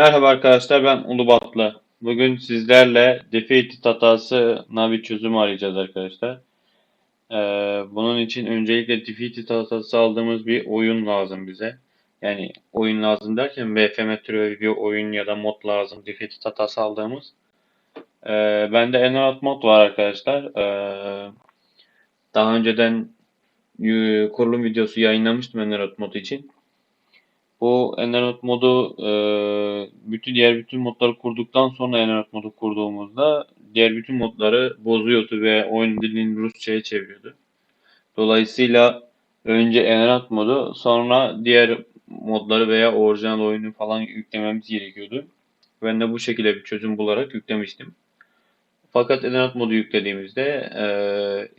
Merhaba arkadaşlar ben Ulubatlı. Bugün sizlerle Defeated hatası Navi çözümü arayacağız arkadaşlar. Ee, bunun için öncelikle Defeated hatası aldığımız bir oyun lazım bize. Yani oyun lazım derken BFM türü bir oyun ya da mod lazım. Defeated hatası aldığımız. Ee, bende Enrout mod var arkadaşlar. Ee, daha önceden kurulum videosu yayınlamıştım Enrout modu için. Bu Enrout modu e, bütün diğer bütün modları kurduktan sonra Enrout modu kurduğumuzda diğer bütün modları bozuyordu ve oyun dilini Rusça'ya çeviriyordu. Dolayısıyla önce Enrout modu sonra diğer modları veya orijinal oyunu falan yüklememiz gerekiyordu. Ben de bu şekilde bir çözüm bularak yüklemiştim. Fakat Enrout modu yüklediğimizde e,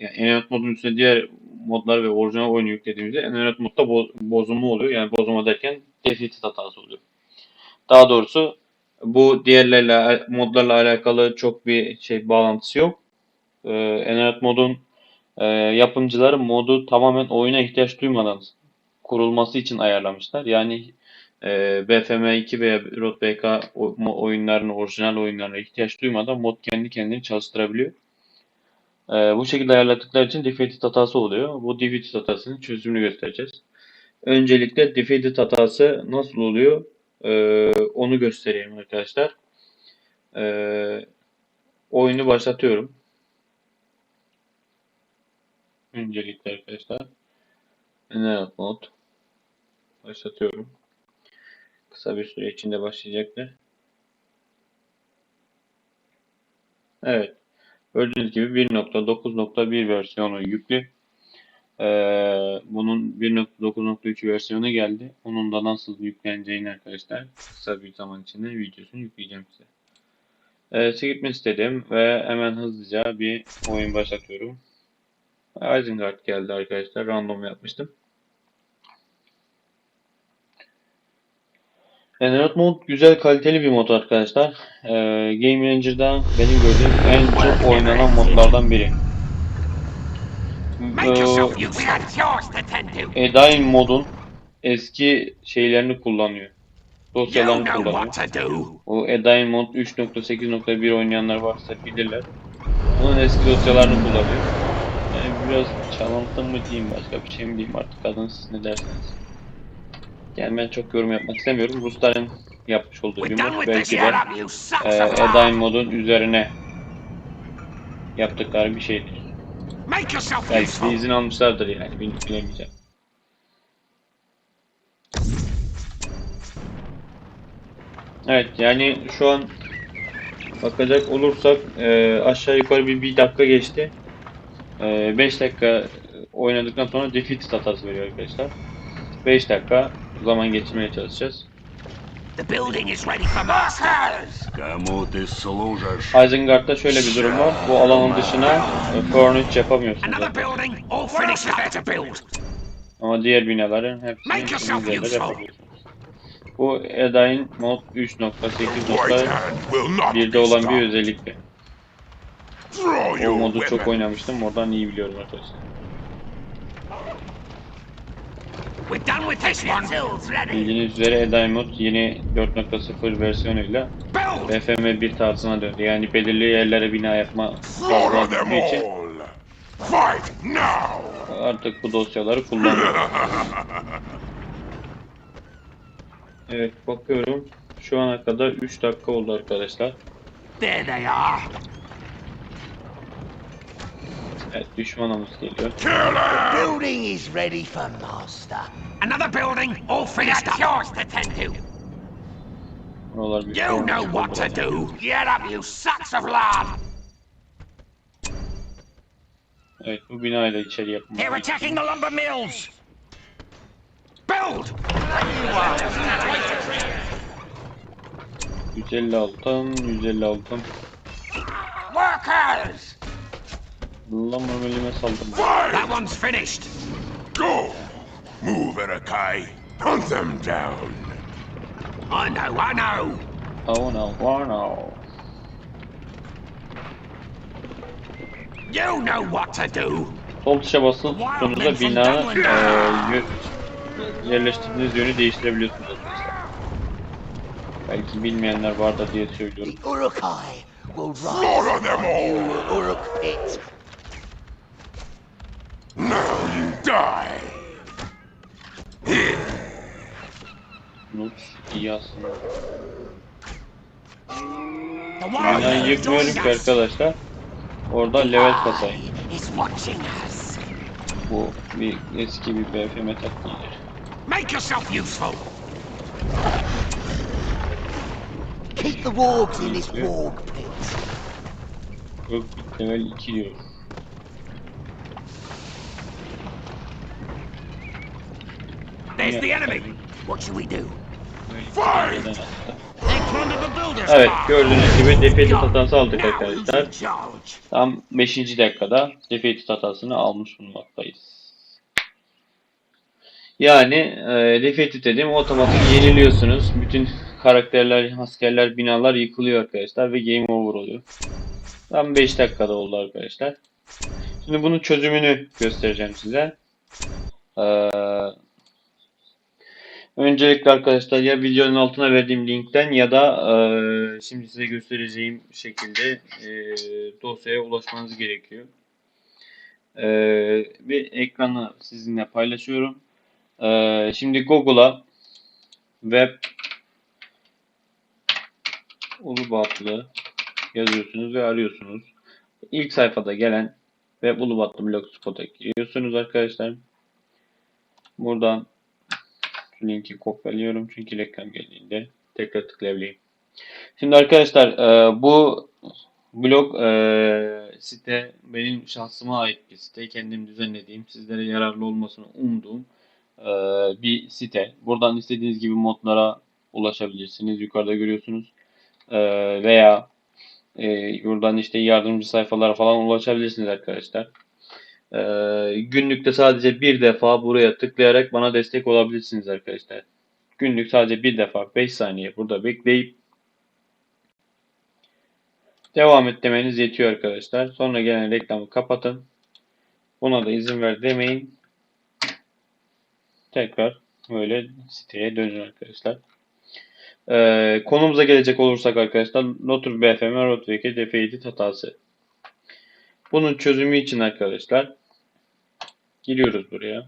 yani Enrout modun üstüne diğer modlar ve orijinal oyunu yüklediğimizde Enrout modda bo bozulma oluyor. Yani bozulma derken deficit hatası oluyor. Daha doğrusu bu diğerlerle modlarla alakalı çok bir şey bağlantısı yok. Ee, Enrout modun e, yapımcıları modu tamamen oyuna ihtiyaç duymadan kurulması için ayarlamışlar. Yani e, BFM 2 veya Rot BK oyunlarına, orijinal oyunlarına ihtiyaç duymadan mod kendi kendini çalıştırabiliyor. E, bu şekilde ayarladıkları için defeated hatası oluyor. Bu defeated hatasının çözümünü göstereceğiz. Öncelikle defeated hatası nasıl oluyor? Ee, onu göstereyim arkadaşlar. Ee, oyunu başlatıyorum. Öncelikle arkadaşlar. Enrout mod. Başlatıyorum. Kısa bir süre içinde başlayacaktır. Evet. Gördüğünüz gibi 1.9.1 versiyonu yüklü. Ee, bunun 1.9.3 versiyonu geldi. Onun da nasıl yükleneceğini arkadaşlar kısa bir zaman içinde videosunu yükleyeceğim size. Ee, gitmek istedim ve hemen hızlıca bir oyun başlatıyorum. Isengard geldi arkadaşlar. Random yapmıştım. Enrout mod güzel kaliteli bir mod arkadaşlar. Ee, Game Ranger'da benim gördüğüm en çok oynanan modlardan biri. Make yourself useful. We got chores to tend to. Edain modun eski şeylerini kullanıyor. Dosyalarını kullanıyor. O Edain mod 3.8.1 oynayanlar varsa bilirler. Onun eski dosyalarını kullanıyor. Yani biraz çalıntı mı diyeyim başka bir şey mi diyeyim artık adını siz ne derseniz. Yani ben çok yorum yapmak istemiyorum. Rusların yapmış olduğu bir mod belki de e, Edain modun üzerine yaptıkları bir şeydir. Make yourself Belki de izin almışlardır yani bil- bilemeyeceğim. Evet yani şu an bakacak olursak e, aşağı yukarı bir, bir dakika geçti. 5 dakika oynadıktan sonra defeat hatası veriyor arkadaşlar. 5 dakika zaman geçirmeye çalışacağız. The building is ready for masters. Isengard'da şöyle bir durum var. Bu alanın dışına e, furnish yapamıyorsunuz. Another building, all finished to build. Ama diğer binaların hepsini Make yourself üzerinde yapabilirsiniz. Bu Eda'in mod 3.8.1'de olan bir özellikti. O modu çok oynamıştım oradan iyi biliyorum arkadaşlar. Bildiğiniz üzere Edain mod yeni 4.0 versiyonuyla Build. BFM 1 tarzına döndü. Yani belirli yerlere bina yapma sağlayabildiği için all. Fight now. artık bu dosyaları kullanıyor. Evet bakıyorum. Şu ana kadar 3 dakika oldu arkadaşlar. There they are. Evet düşmanımız geliyor. Kill him. Building is ready for master. Another building, all finished up. chores to tend to. Oralar bir You know what to do. Get up, you sacks of lard. Evet bu binayı da içeri yapmamız They're attacking the lumber mills. Build. 150 altın, 150 altın. Workers. Lan melime saldırma. Fight. That one's finished. Go. Move, Erakai. Hunt them down. I know, I know. Oh no, oh no. You know what to do. Sol tuşa basılı tuttuğunuzda eee, yö- yerleştirdiğiniz yönü değiştirebiliyorsunuz arkadaşlar. Belki bilmeyenler vardır diye söylüyorum. The Urukai will rise Slaughter them all. you, Uruk pit. Now you die. Nut iyi aslında. Yıkmıyorum ki arkadaşlar. Orada level kasayım. Eye is watching us. Bu bir eski bir BFM taktiğidir. Make yourself useful. Keep the wargs in this warg pit. Level 2 diyor. There's the enemy. What should we do? Evet gördüğünüz gibi defeated hatasını aldık arkadaşlar. Tam 5. dakikada defeated hatasını almış bulunmaktayız. Yani e, defeated dediğim otomatik yeniliyorsunuz. Bütün karakterler, askerler, binalar yıkılıyor arkadaşlar ve game over oluyor. Tam 5 dakikada oldu arkadaşlar. Şimdi bunun çözümünü göstereceğim size. Ee, öncelikle arkadaşlar ya videonun altına verdiğim linkten ya da e, şimdi size göstereceğim şekilde e, dosyaya ulaşmanız gerekiyor. E, ve ekranı sizinle paylaşıyorum. E, şimdi Google'a web Ulubatlı yazıyorsunuz ve arıyorsunuz. İlk sayfada gelen web Ulubatlı Blogspot'a giriyorsunuz arkadaşlar. Buradan linki kopyalıyorum çünkü reklam geldiğinde tekrar tıklayabileyim. Şimdi arkadaşlar e, bu blog e, site benim şahsıma ait bir site. Kendim düzenlediğim, sizlere yararlı olmasını umduğum e, bir site. Buradan istediğiniz gibi modlara ulaşabilirsiniz. Yukarıda görüyorsunuz. Veya buradan işte yardımcı sayfalara falan ulaşabilirsiniz arkadaşlar. Ee, günlükte sadece bir defa buraya tıklayarak bana destek olabilirsiniz arkadaşlar. Günlük sadece bir defa 5 saniye burada bekleyip devam et demeniz yetiyor arkadaşlar. Sonra gelen reklamı kapatın. Buna da izin ver demeyin. Tekrar böyle siteye dönün arkadaşlar. Ee, konumuza gelecek olursak arkadaşlar Notur BFM Rotveke Defeated hatası. Bunun çözümü için arkadaşlar giriyoruz buraya.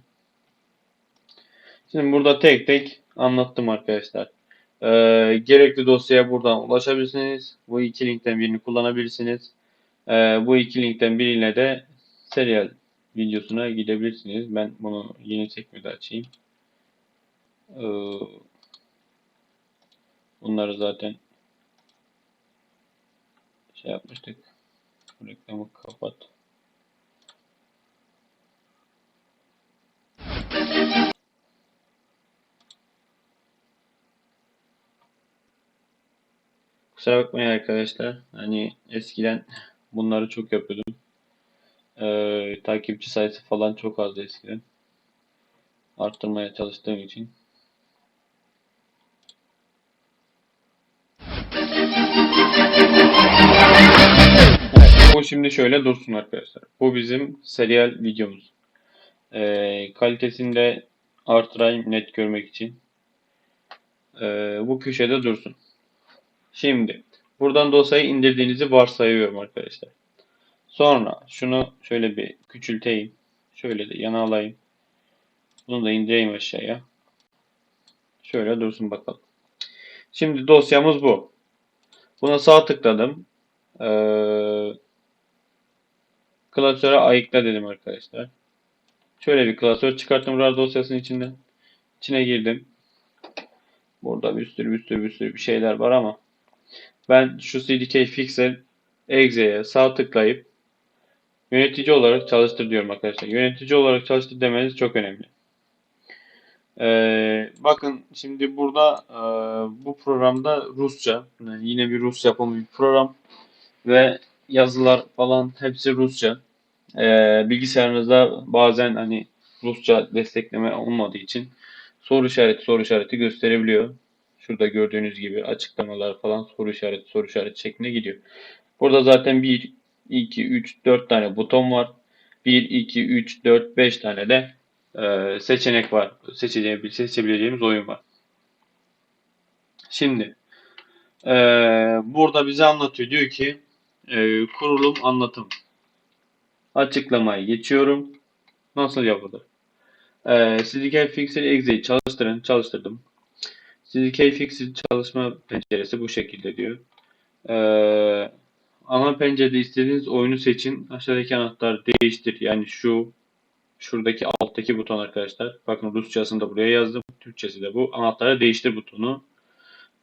Şimdi burada tek tek anlattım arkadaşlar. Ee, gerekli dosyaya buradan ulaşabilirsiniz. Bu iki linkten birini kullanabilirsiniz. Ee, bu iki linkten biriyle de serial videosuna gidebilirsiniz. Ben bunu yeni sekmede açayım. Ee, bunları zaten şey yapmıştık. Reklamı kapat. Kusura bakmayın arkadaşlar. Hani eskiden bunları çok yapıyordum. Ee, takipçi sayısı falan çok azdı eskiden. Arttırmaya çalıştığım için. Bu şimdi şöyle dursun arkadaşlar. Bu bizim serial videomuz. Ee, kalitesini de artırayım net görmek için. Ee, bu köşede dursun. Şimdi buradan dosyayı indirdiğinizi varsayıyorum arkadaşlar. Sonra şunu şöyle bir küçülteyim. Şöyle de yana alayım. Bunu da indireyim aşağıya. Şöyle dursun bakalım. Şimdi dosyamız bu. Buna sağ tıkladım. Ee, klasöre ayıkla dedim arkadaşlar. Şöyle bir klasör çıkarttım RAR dosyasının içinden. İçine girdim. Burada bir sürü bir sürü bir sürü bir şeyler var ama ben şu CDK Fixer Exe'ye sağ tıklayıp yönetici olarak çalıştır diyorum arkadaşlar. Yönetici olarak çalıştır demeniz çok önemli. Ee, bakın şimdi burada e, bu programda Rusça yani yine bir Rus yapımı bir program ve yazılar falan hepsi Rusça. Ee, bilgisayarınızda bazen hani Rusça destekleme olmadığı için soru işareti soru işareti gösterebiliyor. Şurada gördüğünüz gibi açıklamalar falan soru işareti soru işareti şeklinde gidiyor. Burada zaten 1, 2, 3, 4 tane buton var. 1, 2, 3, 4, 5 tane de e, seçenek var. Seçeceğimiz, seçebileceğimiz oyun var. Şimdi Ee, burada bize anlatıyor. Diyor ki e, kurulum anlatım. Açıklamayı geçiyorum. Nasıl yapılır? Ee, CDK Fixer Exe'yi çalıştırın. Çalıştırdım. CDK Fixer çalışma penceresi bu şekilde diyor. Ee, ana pencerede istediğiniz oyunu seçin. Aşağıdaki anahtarı değiştir. Yani şu şuradaki alttaki buton arkadaşlar. Bakın Rusçasını da buraya yazdım. Türkçesi de bu. Anahtarı değiştir butonu.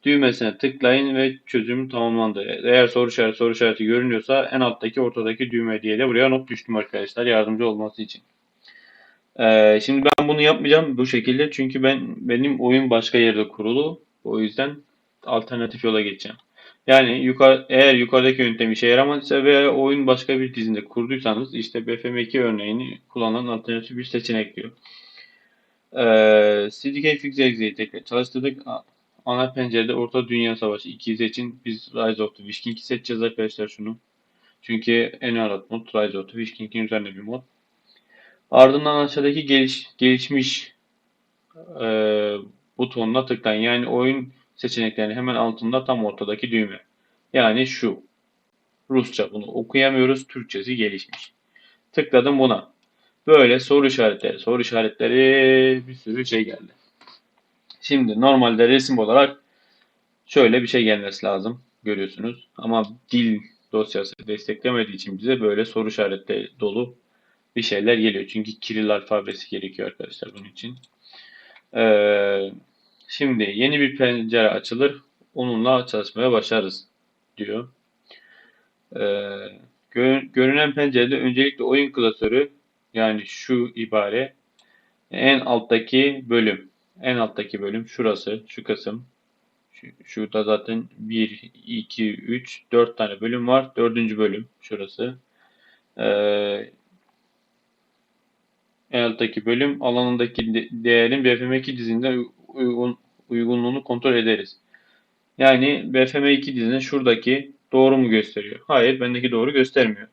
Düğmesine tıklayın ve çözüm tamamlandı. Eğer soru işareti soru işareti görünüyorsa en alttaki ortadaki düğme diye de buraya not düştüm arkadaşlar yardımcı olması için. Ee, şimdi ben bunu yapmayacağım bu şekilde çünkü ben benim oyun başka yerde kurulu. O yüzden alternatif yola geçeceğim. Yani yukarı, eğer yukarıdaki yöntem işe yaramadıysa veya oyun başka bir dizinde kurduysanız işte BFM2 örneğini kullanan alternatif bir seçenek diyor. Ee, CDK Fix Exe'yi tekrar çalıştırdık. Ana pencerede Orta Dünya Savaşı 2'yi seçin. Biz Rise of the Viking'i seçeceğiz arkadaşlar şunu. Çünkü en arat mod Rise of the Viking'in üzerine bir mod. Ardından aşağıdaki geliş, gelişmiş e, butonuna tıklayın. Yani oyun seçeneklerinin hemen altında tam ortadaki düğme. Yani şu. Rusça bunu okuyamıyoruz. Türkçesi gelişmiş. Tıkladım buna. Böyle soru işaretleri, soru işaretleri bir sürü şey geldi. Şimdi normalde resim olarak şöyle bir şey gelmesi lazım. Görüyorsunuz. Ama dil dosyası desteklemediği için bize böyle soru işaretleri dolu bir şeyler geliyor. Çünkü Kiril alfabesi gerekiyor arkadaşlar bunun için. Ee, şimdi yeni bir pencere açılır. Onunla çalışmaya başlarız diyor. Ee, gö- görünen pencerede öncelikle oyun klasörü yani şu ibare en alttaki bölüm. En alttaki bölüm şurası, şu kısım. Şu, şurada zaten 1, 2, 3, 4 tane bölüm var. Dördüncü bölüm şurası. Ee, alttaki bölüm alanındaki de- değerin BFM2 dizinde uygun, uygunluğunu kontrol ederiz. Yani BFM2 dizinin şuradaki doğru mu gösteriyor? Hayır, bendeki doğru göstermiyor.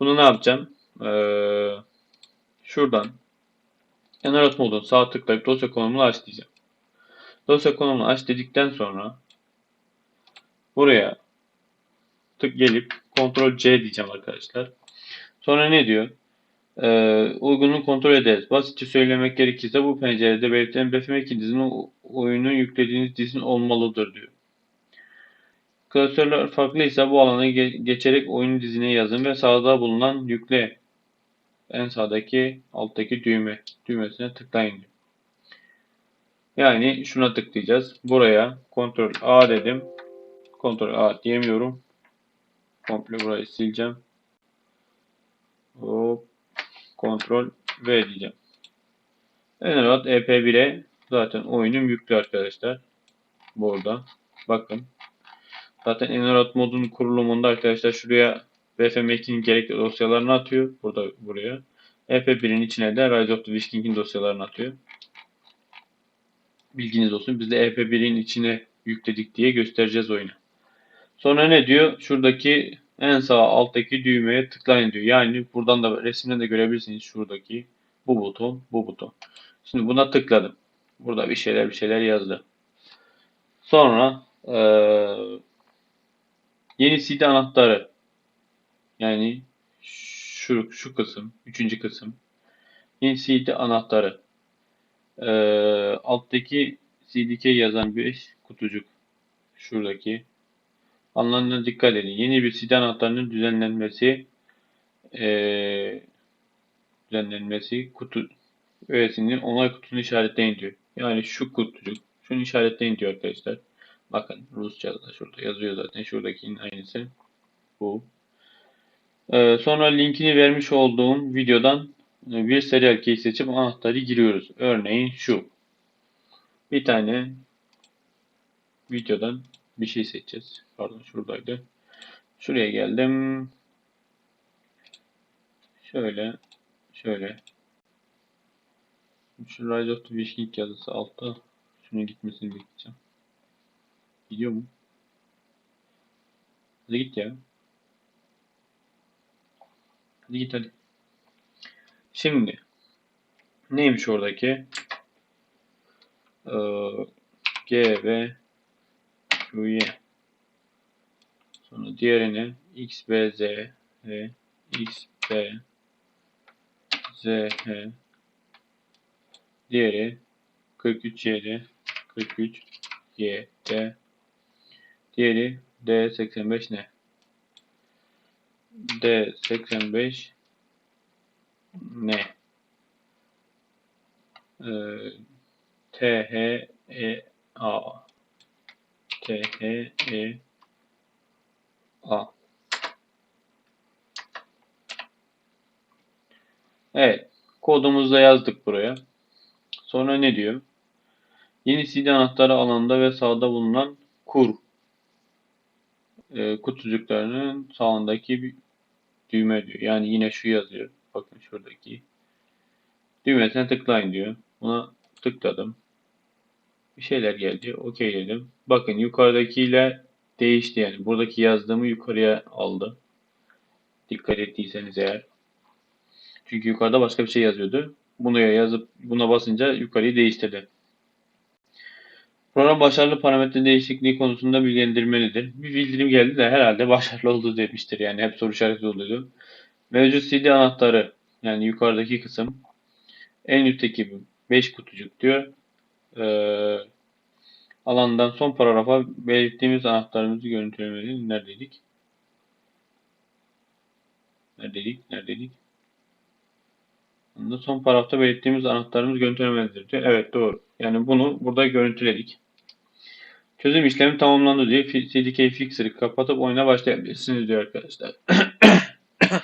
Bunu ne yapacağım? Ee, şuradan Generate modunu sağ tıklayıp dosya konumunu aç diyeceğim. Dosya konumunu aç dedikten sonra buraya tık gelip Ctrl C diyeceğim arkadaşlar. Sonra ne diyor? Ee, uygunluğu kontrol ederiz. Basitçe söylemek gerekirse bu pencerede belirtilen BFM2 dizinin o- oyunu yüklediğiniz dizin olmalıdır diyor. Klasörler farklıysa bu alana ge- geçerek oyun dizine yazın ve sağda bulunan yükle en sağdaki alttaki düğme düğmesine tıklayın diyor. Yani şuna tıklayacağız. Buraya Ctrl A dedim. Ctrl A diyemiyorum. Komple burayı sileceğim. Hop. Ctrl V diyeceğim. En rahat EP1'e zaten oyunum yüklü arkadaşlar. Burada. Bakın. Zaten Enroute modunun kurulumunda arkadaşlar şuraya BFM2'nin gerekli dosyalarını atıyor. Burada buraya. EP1'in içine de Rise of the Viking'in dosyalarını atıyor. Bilginiz olsun. Biz de EP1'in içine yükledik diye göstereceğiz oyunu. Sonra ne diyor? Şuradaki en sağ alttaki düğmeye tıklayın diyor. Yani buradan da resimden de görebilirsiniz şuradaki bu buton, bu buton. Şimdi buna tıkladım. Burada bir şeyler bir şeyler yazdı. Sonra eee Yeni CD anahtarı. Yani şu şu kısım, üçüncü kısım. Yeni CD anahtarı. Ee, alttaki CDK yazan bir kutucuk. Şuradaki. Anlamına dikkat edin. Yeni bir CD anahtarının düzenlenmesi ee, düzenlenmesi kutu öğesinin onay kutusunu işaretleyin diyor. Yani şu kutucuk. Şunu işaretleyin diyor arkadaşlar. Bakın Rusça'da da şurada yazıyor zaten. Şuradakinin aynısı bu. Ee, sonra linkini vermiş olduğum videodan bir serial key seçip anahtarı giriyoruz. Örneğin şu. Bir tane videodan bir şey seçeceğiz. Pardon şuradaydı. Şuraya geldim. Şöyle. Şöyle. Şu Rise of the Viking yazısı altta. Şunun gitmesini bekleyeceğim. Gidiyor mu? Hadi git ya. Hadi git hadi. Şimdi neymiş oradaki? Ee, G ve Q'ye Sonra diğerini x, b, z, h, x, b, z, h. Diğeri 43 y, 43 y, d. Diğeri d 85 ne? d 85 ne? Ee, T H E A T H E A Evet. Kodumuzu da yazdık buraya. Sonra ne diyor? Yeni CD anahtarı alanında ve sağda bulunan kur e, kutucuklarının sağındaki bir düğme diyor. Yani yine şu yazıyor. Bakın şuradaki. Düğmesine tıklayın diyor. Buna tıkladım. Bir şeyler geldi. Okey dedim. Bakın yukarıdakiyle değişti yani. Buradaki yazdığımı yukarıya aldı. Dikkat ettiyseniz eğer. Çünkü yukarıda başka bir şey yazıyordu. Bunu yazıp buna basınca yukarıyı değiştirdi. Program başarılı parametre değişikliği konusunda bilgilendirmelidir. Bir bildirim geldi de herhalde başarılı oldu demiştir. Yani hep soru işareti oluyordu. Mevcut CD anahtarı yani yukarıdaki kısım en üstteki 5 kutucuk diyor. Ee, alandan son paragrafa belirttiğimiz anahtarımızı görüntülemeli. Neredeydik? Neredeydik? Neredeydik? Bunda son paragrafta belirttiğimiz anahtarımız görüntülemelidir diyor. Evet doğru. Yani bunu burada görüntüledik. Çözüm işlemi tamamlandı diye CDK Fixer'ı kapatıp oyuna başlayabilirsiniz diyor arkadaşlar.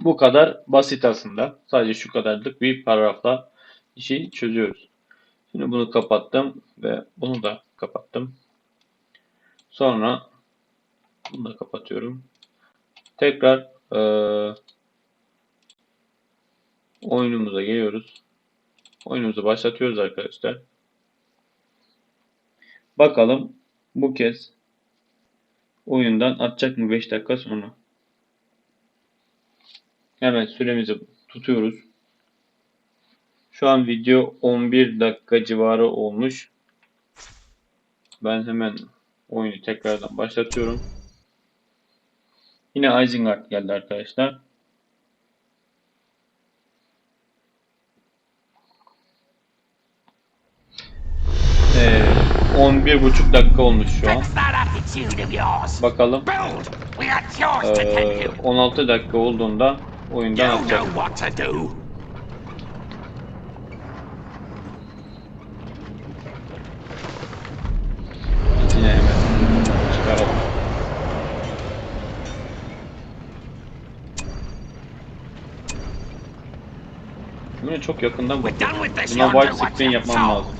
Bu kadar basit aslında. Sadece şu kadarlık bir paragrafla işi çözüyoruz. Şimdi bunu kapattım ve bunu da kapattım. Sonra bunu da kapatıyorum. Tekrar eee oyunumuza geliyoruz. Oyunumuzu başlatıyoruz arkadaşlar. Bakalım bu kez oyundan atacak mı 5 dakika sonra. Hemen süremizi tutuyoruz. Şu an video 11 dakika civarı olmuş. Ben hemen oyunu tekrardan başlatıyorum. Yine Isengard geldi arkadaşlar. Ee, 11,5 dakika olmuş şu an. Bakalım ee, to. 16 dakika olduğunda oyundan atacak. know what to do. Yine hemen çıkaralım. Bunu çok yakından bakıyorum. Buna What's screen yapmam lazım.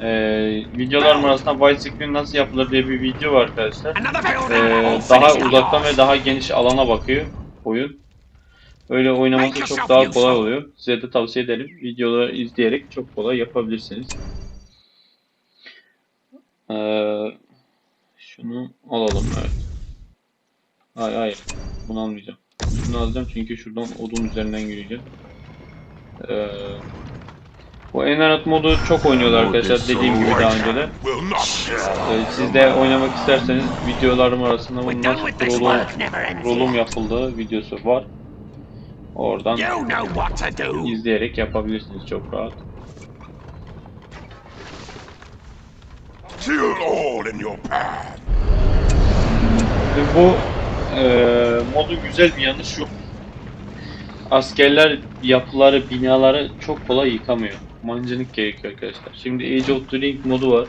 Ee, videolarım arasında white screen nasıl yapılır diye bir video var arkadaşlar. Ee, daha uzaktan ve daha geniş alana bakıyor oyun. Öyle oynaması çok daha kolay oluyor. Size de tavsiye ederim. Videoları izleyerek çok kolay yapabilirsiniz. Ee, şunu alalım evet. Hayır hayır. Bunu almayacağım. Şunu alacağım çünkü şuradan odun üzerinden yürüyeceğim. Ee, bu Enhanced modu çok oynuyorlar arkadaşlar dediğim gibi daha önce de. Ee, siz de oynamak isterseniz videolarım arasında bunun nasıl kurulum, yapıldığı videosu var. Oradan izleyerek yapabilirsiniz çok rahat. bu eee modun güzel bir yanı şu. Askerler yapıları, binaları çok kolay yıkamıyor. Mancınık gerekiyor arkadaşlar. Şimdi Age of the Ring modu var.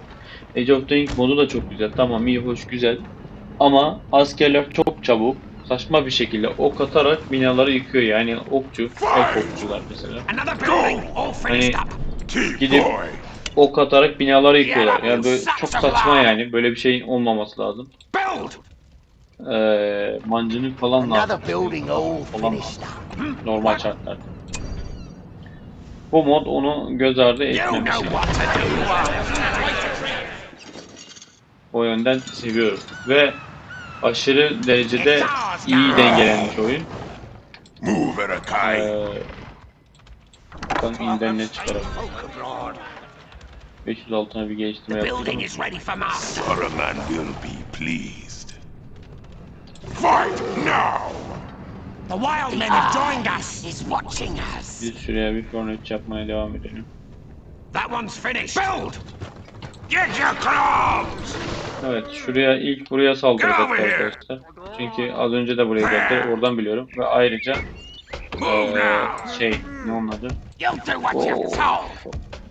Age of the Ring modu da çok güzel. Tamam iyi, hoş, güzel. Ama askerler çok çabuk, saçma bir şekilde ok atarak binaları yıkıyor. Yani okçu, ek okçular mesela. Hani- Gidip-. Ok atarak binaları yıkıyorlar. Yani böyle çok saçma yani. Böyle bir şeyin olmaması lazım. Eee mancınık falan lazım. Falan normal şartlarda. Bu mod onu göz ardı etmemiş. O yönden seviyorum. Ve aşırı derecede iyi dengelenmiş oyun. Ee, bakalım internet çıkaralım. Look abroad. 500 altına bir geliştirme The yapalım. building is ready for master. Saruman will be pleased. Fight now! The wild men have joined us. He's watching us. Biz şuraya bir fornet yapmaya devam edelim. That one's finished. Build! Get your clubs! Evet şuraya ilk buraya saldıracaklar arkadaşlar. Çünkü az önce de buraya geldiler. Oradan biliyorum. Ve ayrıca now! şey ne onun adı?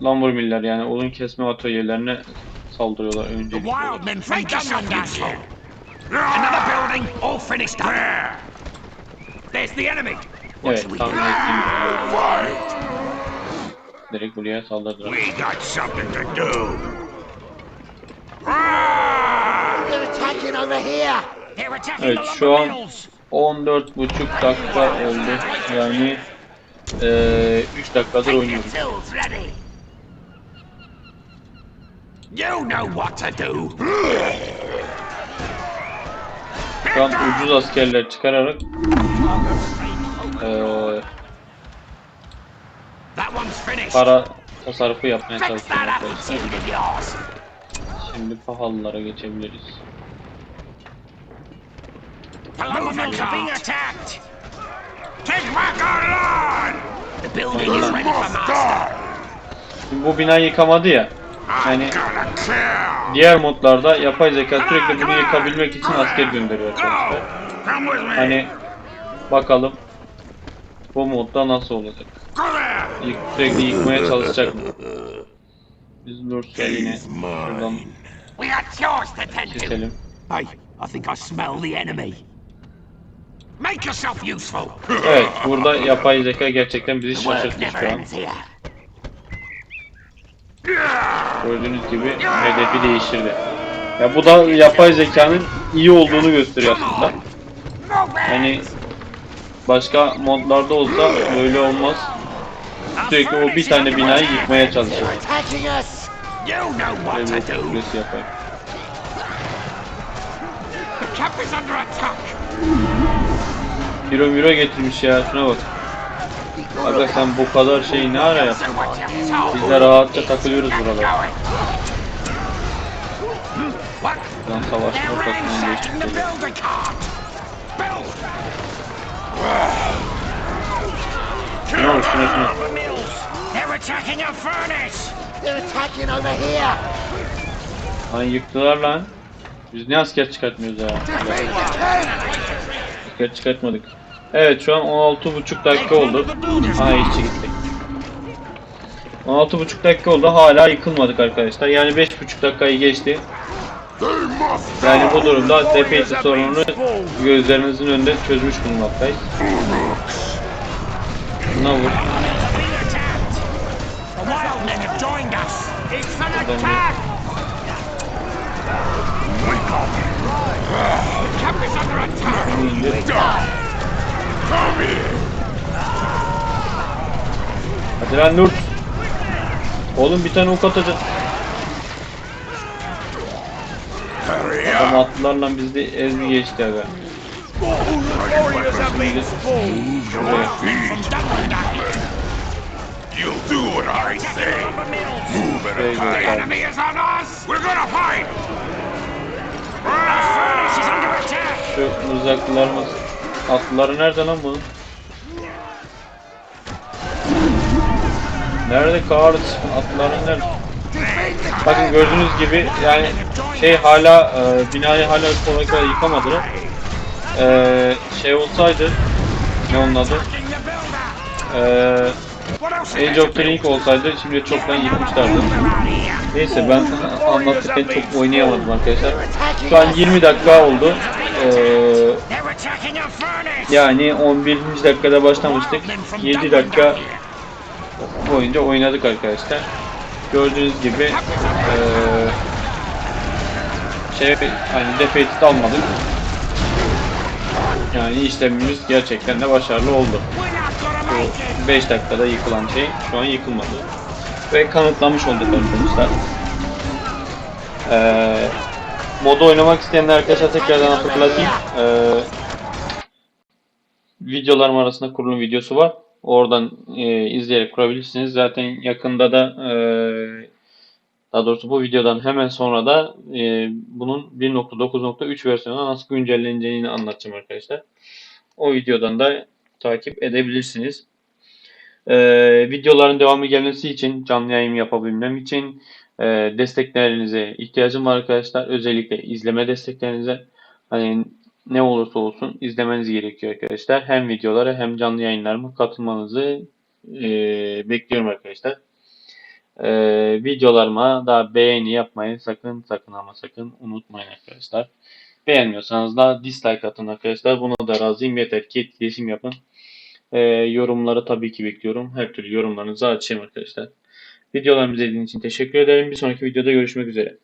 Lamborghini'ler yani odun kesme atölyelerine saldırıyorlar öncelikle. Another building, all finished up. There! There's the enemy. Evet tahmin ettiğim gibi Fight! direkt buraya saldırdılar. We got something to do! They're attacking over here. They're attacking Evet, şu an- mills. 14,5 dakika oldu. Yani eee 3 dakikadır oynuyoruz. You know what to do. Şu an ucuz askerler çıkararak finished. para tasarrufu yapmaya çalışıyorum. Şimdi pahalılara geçebiliriz. Şimdi bu binayı yıkamadı ya. Yani diğer modlarda yapay zeka sürekli bunu yıkabilmek için asker gönderiyor arkadaşlar. Hani bakalım bu modda nasıl olacak? Yık, sürekli yıkmaya çalışacak mı? Biz dursa yine şuradan keselim. Hey, I think I smell the enemy. Make yourself useful. Evet burada yapay zeka gerçekten bizi never şu an. Gördüğünüz gibi hedefi değiştirdi. Ya bu da yapay zekanın iyi olduğunu gösteriyor aslında. Yani başka modlarda olsa böyle olmaz. Sürekli o bir tane binayı yıkmaya çalışıyor. Böyle kulesi yapar. Miro getirmiş ya şuna bak. Aga sen bu kadar şeyi ne ara yaptın? Biz de rahatça takılıyoruz buralarda. Savaşın They're ortasından builder cart. Build. Şuna şuna. Lan yıktılar lan. Biz ne asker çıkartmıyoruz ya? Asker çıkartmadık. Evet şu an 16,5 dakika oldu. Ha işçi gitti. 16,5 dakika oldu hala yıkılmadık arkadaşlar. Yani 5,5 dakikayı geçti. Yani bu durumda DPS sorununu gözlerinizin önünde çözmüş bulunmaktayız. Buna vur. Buradan attack. Hadi lan Nur. Oğlum bir tane ok atacak. Adam attılar lan bizde ezdi geçti aga. From Dunman You'll do what I say! Move at a time! guys. enemy is on us! We're gonna fight! The furnace is Atlıları nerede lan bunun? Nerede kahretsin atlıların nerede? Bakın gördüğünüz gibi yani şey hala e, binayı hala kolay kolay yıkamadılar. E, şey olsaydı ne onun adı? E? Age of Drink olsaydı şimdi çoktan yıkmışlardı. Neyse ben anlatırken çok oynayamadım arkadaşlar. Şu an 20 dakika oldu. E, yani 11. dakikada başlamıştık. 7 dakika boyunca oynadık arkadaşlar. Gördüğünüz gibi eee şey hani defeated almadık. Yani işlemimiz gerçekten de başarılı oldu. İt. 5 dakikada yıkılan şey şu an yıkılmadı. Ve kanıtlamış olduk arkadaşlar. Eee modu oynamak isteyenler arkadaşlar tekrardan hatırlatayım. Eee videolarım arasında kurulum videosu var. Oradan e, izleyerek kurabilirsiniz. Zaten yakında da e, Daha doğrusu bu videodan hemen sonra da e, bunun 1.9.3 versiyonuna nasıl güncelleneceğini anlatacağım arkadaşlar. O videodan da takip edebilirsiniz. Ee, videoların devamı gelmesi için, canlı yayın yapabilmem için e, desteklerinize ihtiyacım var arkadaşlar. Özellikle izleme desteklerinize. Hani ne olursa olsun izlemeniz gerekiyor arkadaşlar. Hem videolara hem canlı yayınlarıma katılmanızı e, bekliyorum arkadaşlar. E, videolarıma da beğeni yapmayı sakın sakın ama sakın unutmayın arkadaşlar. Beğenmiyorsanız da dislike atın arkadaşlar. Buna da razıyım. Yeter ki etkileşim yapın. E, yorumları tabii ki bekliyorum. Her türlü yorumlarınızı açayım arkadaşlar. Videolarımı izlediğiniz için teşekkür ederim. Bir sonraki videoda görüşmek üzere.